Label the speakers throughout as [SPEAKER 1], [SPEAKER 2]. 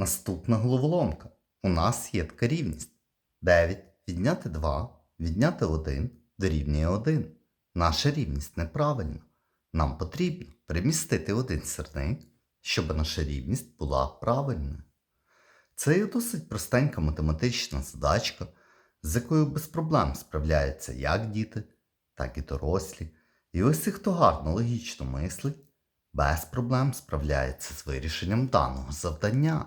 [SPEAKER 1] Наступна головоломка. У нас є така рівність. 9 відняти 2, відняти 1 дорівнює 1. Наша рівність неправильна. Нам потрібно перемістити один сірник, щоб наша рівність була правильною. Це є досить простенька математична задачка, з якою без проблем справляються як діти, так і дорослі. І ось і хто гарно логічно мислить, без проблем справляється з вирішенням даного завдання.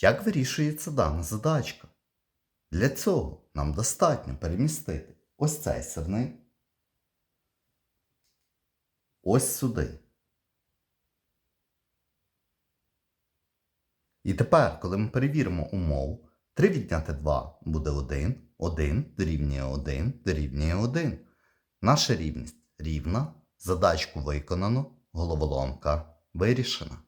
[SPEAKER 1] Як вирішується дана задачка? Для цього нам достатньо перемістити ось цей сирник ось сюди. І тепер, коли ми перевіримо умову, 3 відняти 2 буде 1, 1 дорівнює 1 дорівнює 1. Наша рівність рівна, задачку виконано, головоломка вирішена.